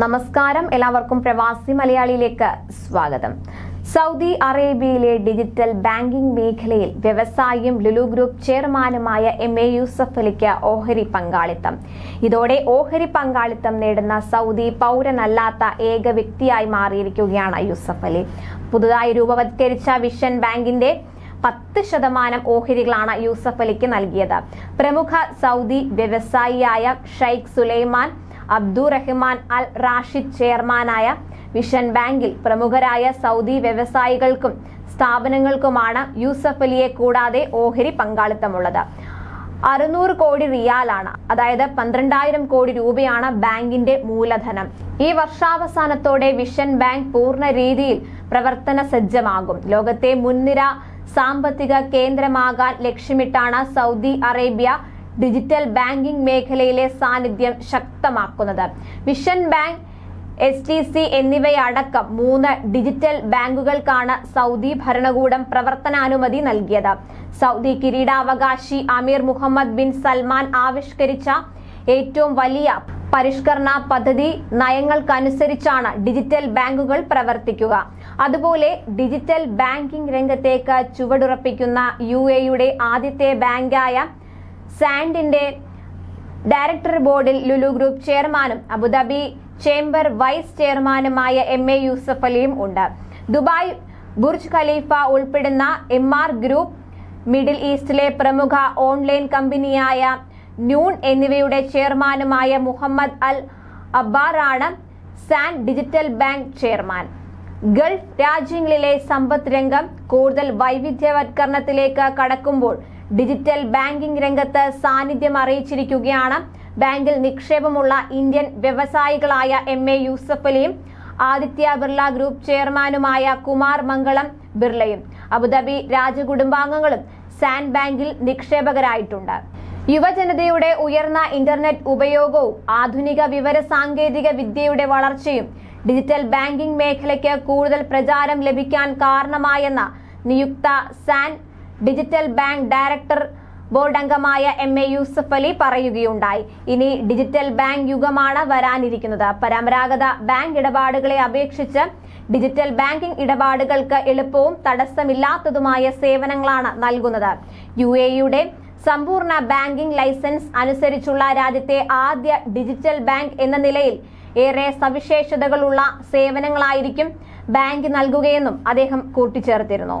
നമസ്കാരം. എല്ലാവർക്കും പ്രവാസി മലയാളിയിലേക്ക് സ്വാഗതം. സൗദി അറേബ്യയിലെ ഡിജിറ്റൽ ബാങ്കിംഗ് മേഖലയിൽ വ്യവസായിയും ലുലു ഗ്രൂപ്പ് ചെയർമാനുമായ എം എ യൂസഫ് അലിക്ക് ഓഹരി പങ്കാളിത്തം. ഇതോടെ ഓഹരി പങ്കാളിത്തം നേടുന്ന സൗദി പൗരനല്ലാത്ത ഏക വ്യക്തിയായി മാറിയിരിക്കുകയാണ് യൂസഫ് അലി. പുതുതായി രൂപവത്കരിച്ച വിഷൻ ബാങ്കിന്റെ പത്ത് ശതമാനം ഓഹരികളാണ് യൂസഫ് അലിക്ക് നൽകിയത്. പ്രമുഖ Saudi വ്യവസായിയായ Sheikh Sulaiman Abdurrahman Al Rashid ചെയർമാനായ വിഷൻ ബാങ്കിൽ പ്രമുഖരായ സൗദി വ്യവസായികൾക്കും സ്ഥാപനങ്ങൾക്കുമാണ് യൂസഫ് അലിയെ കൂടാതെ ഓഹരി പങ്കാളിത്തമുള്ളത്. അറുന്നൂറ് കോടി റിയാലാണ് അതായത് പന്ത്രണ്ടായിരം കോടി രൂപയാണ് ബാങ്കിന്റെ മൂലധനം. ഈ വർഷാവസാനത്തോടെ വിഷൻ ബാങ്ക് പൂർണ രീതിയിൽ പ്രവർത്തന സജ്ജമാകും. ലോകത്തെ മുൻനിര സാമ്പത്തിക കേന്ദ്രമാകാൻ ലക്ഷ്യമിട്ടാണ് സൗദി അറേബ്യ ഡിജിറ്റൽ ബാങ്കിംഗ് മേഖലയിലെ സാന്നിധ്യം ശക്തമാക്കുന്നത്. Vision bank S T C എന്നിവയടക്കം മൂന്ന് ഡിജിറ്റൽ ബാങ്കുകൾക്കാണ് സൗദി ഭരണകൂടം പ്രവർത്തനാനുമതി നൽകിയത്. സൗദി കിരീടാവകാശി അമീർ മുഹമ്മദ് ബിൻ സൽമാൻ ആവിഷ്കരിച്ച ഏറ്റവും വലിയ പരിഷ്കരണ പദ്ധതി നയങ്ങൾക്കനുസരിച്ചാണ് ഡിജിറ്റൽ ബാങ്കുകൾ പ്രവർത്തിക്കുക. അതുപോലെ ഡിജിറ്റൽ ബാങ്കിംഗ് രംഗത്തേക്ക് ചുവടുറപ്പിക്കുന്ന യു എയുടെ ആദ്യത്തെ ബാങ്കായ സാൻഡിന്റെ ഡയറക്ടർ ബോർഡിൽ ലുലു ഗ്രൂപ്പ് ചെയർമാനും അബുദാബി ചേംബർ വൈസ് ചെയർമാനുമായ എം എ യൂസഫ് അലിയും ഉണ്ട്. ദുബായ് ബുർജ് ഖലീഫ ഉൾപ്പെടുന്ന എം ആർ ഗ്രൂപ്പ് മിഡിൽ ഈസ്റ്റിലെ പ്രമുഖ ഓൺലൈൻ കമ്പനിയായ ന്യൂൺ എന്നിവയുടെ ചെയർമാനുമായ മുഹമ്മദ് അൽ അബ്ബാറാണ് Zand digital bank chairman. Gulf രാജ്യങ്ങളിലെ സമ്പദ് രംഗം കൂടുതൽ വൈവിധ്യവത്കരണത്തിലേക്ക് കടക്കുമ്പോൾ ഡിജിറ്റൽ ബാങ്കിംഗ് രംഗത്ത് സാന്നിധ്യം അറിയിച്ചിരിക്കുകയാണ്. ബാങ്കിൽ നിക്ഷേപമുള്ള ഇന്ത്യൻ വ്യവസായികളായ എം എ യൂസഫലിയും ആദിത്യ ബിർള ഗ്രൂപ്പ് ചെയർമാനുമായ കുമാർ മംഗളം ബിർളയും അബുദാബി രാജകുടുംബാംഗങ്ങളും സാൻ ബാങ്കിൽ നിക്ഷേപകരായിട്ടുണ്ട്. യുവജനതയുടെ ഉയർന്ന ഇന്റർനെറ്റ് ഉപയോഗവും ആധുനിക വിവര സാങ്കേതിക വിദ്യയുടെ വളർച്ചയും ഡിജിറ്റൽ ബാങ്കിംഗ് മേഖലയ്ക്ക് കൂടുതൽ പ്രചാരം ലഭിക്കാൻ കാരണമായെന്ന നിയുക്ത Zand digital bank director board അംഗമായ എം എ യൂസഫ് അലി പറയുകയുണ്ടായി. ഇനി ഡിജിറ്റൽ ബാങ്ക് യുഗമാണ് വരാനിരിക്കുന്നത്. പരമ്പരാഗത ബാങ്ക് ഇടപാടുകളെ അപേക്ഷിച്ച് ഡിജിറ്റൽ ബാങ്കിംഗ് ഇടപാടുകൾക്ക് എളുപ്പവും തടസ്സമില്ലാത്തതുമായ സേവനങ്ങളാണ് നൽകുന്നത്. യു എയുടെ സമ്പൂർണ ബാങ്കിംഗ് ലൈസൻസ് അനുസരിച്ചുള്ള രാജ്യത്തെ ആദ്യ ഡിജിറ്റൽ ബാങ്ക് എന്ന നിലയിൽ ഏറെ സവിശേഷതകളുള്ള സേവനങ്ങളായിരിക്കും ബാങ്ക് നൽകുകയെന്നും അദ്ദേഹം കൂട്ടിച്ചേർത്തിരുന്നു.